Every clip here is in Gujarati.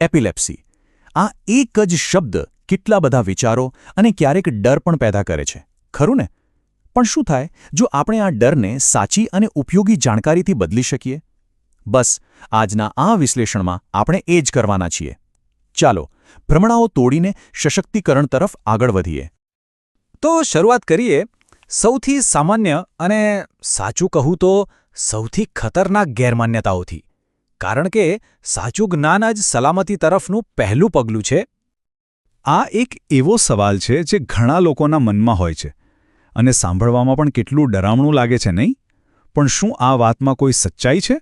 એપિલેપ્સી આ એક જ શબ્દ કેટલા બધા વિચારો અને ક્યારેક ડર પણ પેદા કરે છે. ખરું ને? પણ શું થાય જો આપણે આ ડરને સાચી અને ઉપયોગી જાણકારીથી બદલી શકીએ? બસ, આજના આ વિશ્લેષણમાં આપણે એ જ કરવાના છીએ. ચાલો, ભ્રમણાઓ તોડીને સશક્તિકરણ તરફ આગળ વધીએ. તો શરૂઆત કરીએ. સૌથી સામાન્ય અને સાચું કહું તો સૌથી ખતરનાક ગેરમાન્યતાઓથી. કારણ કે સાચું જ્ઞાન જ સલામતી તરફનું પહેલું પગલું છે. આ એક એવો સવાલ છે જે ઘણા લોકોના મનમાં હોય છે. અને સાંભળવામાં પણ કેટલું ડરામણું લાગે છે નહીં? પણ શું આ વાતમાં કોઈ સચ્ચાઈ છે?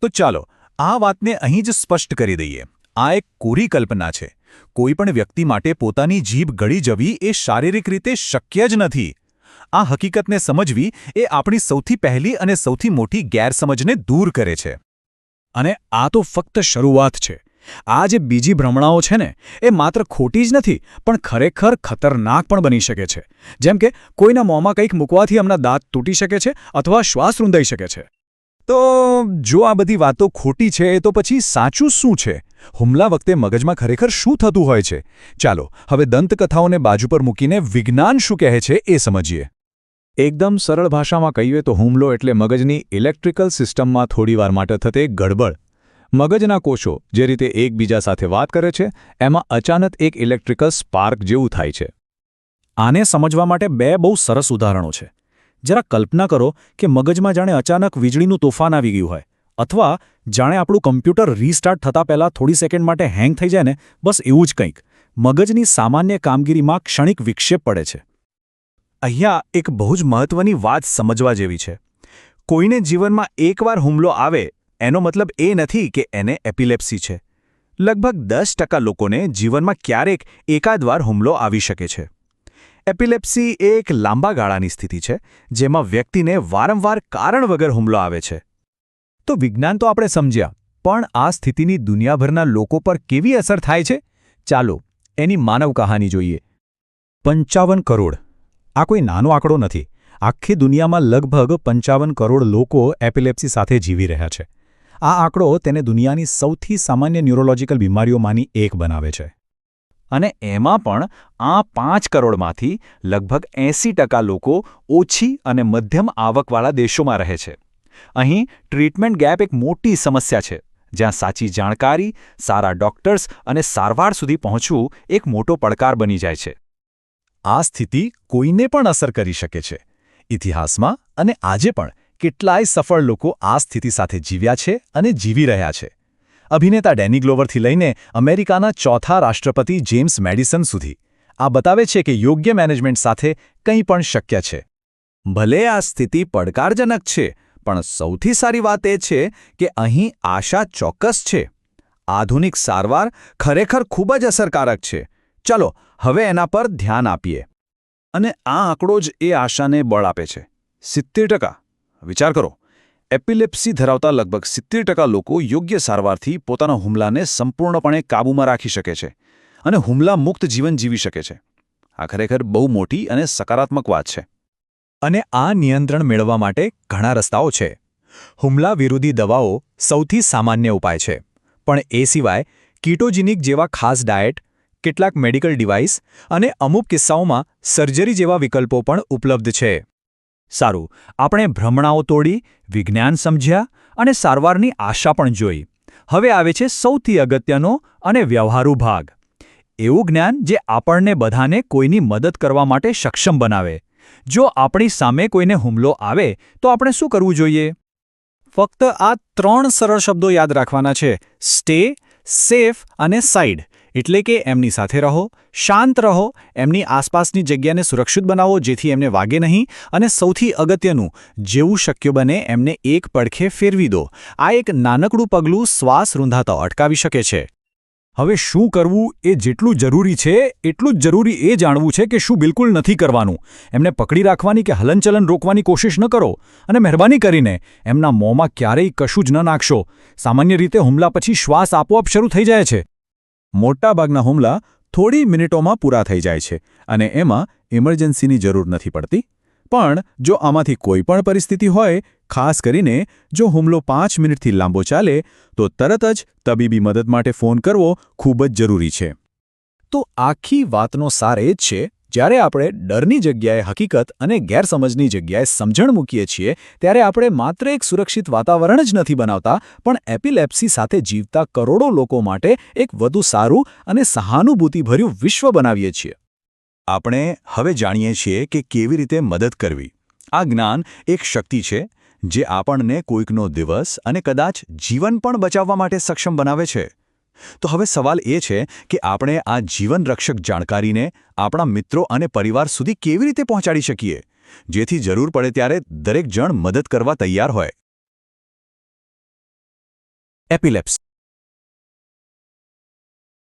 તો ચાલો, આ વાતને અહીં જ સ્પષ્ટ કરી દઈએ. આ એક કોરી કલ્પના છે. કોઈ પણ વ્યક્તિ માટે પોતાની જીભ ગળી જવી એ શારીરિક રીતે શક્ય જ નથી. આ હકીકતને સમજવી એ આપણી સૌથી પહેલી અને સૌથી મોટી ગેરસમજને દૂર કરે છે. અને આ તો ફક્ત શરૂઆત છે. આ જે બીજી ભ્રમણાઓ છે ને, એ માત્ર ખોટી જ નથી, પણ ખરેખર ખતરનાક પણ બની શકે છે. જેમ કે, કોઈના મોંમાં કંઈક મૂકવાથી એમના દાંત તૂટી શકે છે અથવા શ્વાસ રૂંધાઈ શકે છે. તો જો આ બધી વાતો ખોટી છે, તો પછી સાચું શું છે? હુમલા વખતે મગજમાં ખરેખર શું થતું હોય છે? ચાલો, હવે દંતકથાઓને બાજુ પર મૂકીને વિજ્ઞાન શું કહે છે એ સમજીએ. એકદમ સરળ ભાષામાં કહીએ તો હુમલો એટલે મગજની ઇલેક્ટ્રિકલ સિસ્ટમમાં થોડીવાર માટે થતે ગડબડ. મગજના કોષો, જે રીતે એકબીજા સાથે વાત કરે છે, એમાં અચાનક એક ઇલેક્ટ્રિકલ સ્પાર્ક જેવું થાય છે. આને સમજવા માટે બે બહુ સરસ ઉદાહરણો છે. જરા કલ્પના કરો કે મગજમાં જાણે અચાનક વીજળીનું તોફાન આવી ગયું હોય, અથવા જાણે આપણું કમ્પ્યુટર રીસ્ટાર્ટ થતાં પહેલાં થોડી સેકન્ડ માટે હેંગ થઈ જાય ને, બસ એવું જ કંઈક. મગજની સામાન્ય કામગીરીમાં ક્ષણિક વિક્ષેપ પડે છે. અહીંયા એક બહુ જ મહત્વની વાત સમજવા જેવી છે. કોઈને જીવનમાં એકવાર હુમલો આવે, એનો મતલબ એ નથી કે એને એપિલેપ્સી છે. લગભગ દસ ટકા લોકોને જીવનમાં ક્યારેક એકાદવાર હુમલો આવી શકે છે. એપિલેપ્સી એ એક લાંબા ગાળાની સ્થિતિ છે, જેમાં વ્યક્તિને વારંવાર કારણ વગર હુમલો આવે છે. તો વિજ્ઞાન તો આપણે સમજ્યા, પણ આ સ્થિતિની દુનિયાભરના લોકો પર કેવી અસર થાય છે? ચાલો, એની માનવ કહાની જોઈએ. પંચાવન કરોડ. આ કોઈ નાનો આંકડો નથી. આખી દુનિયામાં લગભગ પંચાવન કરોડ લોકો એપિલેપ્સી સાથે જીવી રહ્યા છે. આ આંકડો તેને દુનિયાની સૌથી સામાન્ય ન્યુરોલોજીકલ બીમારીઓમાંની એક બનાવે છે. અને એમાં પણ આ પાંચ કરોડમાંથી લગભગ એંસી લોકો ઓછી અને મધ્યમ આવકવાળા દેશોમાં રહે છે. અહીં ટ્રીટમેન્ટ ગેપ એક મોટી સમસ્યા છે, જ્યાં સાચી જાણકારી, સારા ડોક્ટર્સ અને સારવાર સુધી પહોંચવું એક મોટો પડકાર બની જાય છે. આ સ્થિતિ કોઈને પણ અસર કરી શકે છે. ઇતિહાસમાં અને આજે પણ કેટલાય સફળ લોકો આ સ્થિતિ સાથે જીવ્યા છે અને જીવી રહ્યા છે. અભિનેતા ડેની ગ્લોવરથી લઈને અમેરિકાના ચોથા રાષ્ટ્રપતિ જેમ્સ મેડિસન સુધી. આ બતાવે છે કે યોગ્ય મેનેજમેન્ટ સાથે કંઈ પણ શક્ય છે. ભલે આ સ્થિતિ પડકારજનક છે, પણ સૌથી સારી વાત એ છે કે અહીં આશા ચોક્કસ છે. આધુનિક સારવાર ખરેખર ખૂબ જ અસરકારક છે. ચલો, હવે એના પર ધ્યાન આપીએ. અને આ આંકડો જ એ આશાને બળ આપે છે. સિત્તેર ટકા. વિચાર કરો. એપિલેપ્સી ધરાવતા લગભગ સિત્તેર ટકા લોકો યોગ્ય સારવારથી પોતાના હુમલાને સંપૂર્ણપણે કાબૂમાં રાખી શકે છે અને હુમલા મુક્ત જીવન જીવી શકે છે. આ ખરેખર બહુ મોટી અને સકારાત્મક વાત છે. અને આ નિયંત્રણ મેળવવા માટે ઘણા રસ્તાઓ છે. હુમલા વિરોધી દવાઓ સૌથી સામાન્ય ઉપાય છે. પણ એ સિવાય, કીટોજિનિક જેવા ખાસ ડાયટ કેટલાક મેડિકલ ડિવાઇસ અને અમુક કિસ્સાઓમાં સર્જરી જેવા વિકલ્પો પણ ઉપલબ્ધ છે. સારું, આપણે ભ્રમણાઓ તોડી, વિજ્ઞાન સમજ્યા અને સારવારની આશા પણ જોઈ. હવે આવે છે સૌથી અગત્યનો અને વ્યવહારુ ભાગ. એવું જ્ઞાન જે આપણને બધાને કોઈની મદદ કરવા માટે સક્ષમ બનાવે. જો આપણી સામે કોઈને હુમલો આવે, તો આપણે શું કરવું જોઈએ? ફક્ત આ ત્રણ સરળ શબ્દો યાદ રાખવાના છે. સ્ટે, સેફ અને સાઇડ. એટલે કે એમની સાથે રહો, શાંત રહો, એમની આસપાસની જગ્યાને સુરક્ષિત બનાવો જેથી એમને વાગે નહીં અને સૌથી અગત્યનું, જેવું શક્ય બને એમને એક પડખે ફેરવી દો. આ એક નાનકડું પગલું શ્વાસ રૂંધાતા અટકાવી શકે છે. હવે શું કરવું એ જેટલું જરૂરી છે, એટલું જ જરૂરી એ જાણવું છે કે શું બિલકુલ નથી કરવાનું. એમને પકડી રાખવાની કે હલનચલન રોકવાની કોશિશ ન કરો અને મહેરબાની કરીને એમના મોંમાં ક્યારેય કશું જ ન નાખશો. સામાન્ય રીતે હુમલા પછી શ્વાસ આપોઆપ શરૂ થઈ જાય છે. મોટાભાગના હુમલા થોડી મિનિટોમાં પૂરા થઈ જાય છે અને એમાં ઇમરજન્સીની જરૂર નથી પડતી. પણ જો આમાંથી કોઈ પણ પરિસ્થિતિ હોય, ખાસ કરીને જો હુમલો પાંચ મિનિટથી લાંબો ચાલે, તો તરત જ તબીબી મદદ માટે ફોન કરવો ખૂબ જ જરૂરી છે. તો આખી વાતનો સાર એ જ છે જ્યારે આપણે ડરની જગ્યાએ હકીકત અને ગેરસમજની જગ્યાએ સમજણ મૂકીએ છીએ, ત્યારે આપણે માત્ર એક સુરક્ષિત વાતાવરણ જ નથી બનાવતા, પણ એપિલેપ્સી સાથે જીવતા કરોડો લોકો માટે એક વધુ સારું અને સહાનુભૂતિભર્યું વિશ્વ બનાવીએ છીએ. આપણે હવે જાણીએ છીએ કે કેવી રીતે મદદ કરવી. આ જ્ઞાન એક શક્તિ છે, જે આપણને કોઈકનો દિવસ અને કદાચ જીવન પણ બચાવવા માટે સક્ષમ બનાવે છે. તો હવે સવાલ એ છે કે આપણે આ જીવનરક્ષક જાણકારીને આપણા મિત્રો અને પરિવાર સુધી કેવી રીતે પહોંચાડી શકીએ? જેથી જરૂર પડે ત્યારે દરેક જણ મદદ કરવા તૈયાર હોય. એપિલેપ્સ.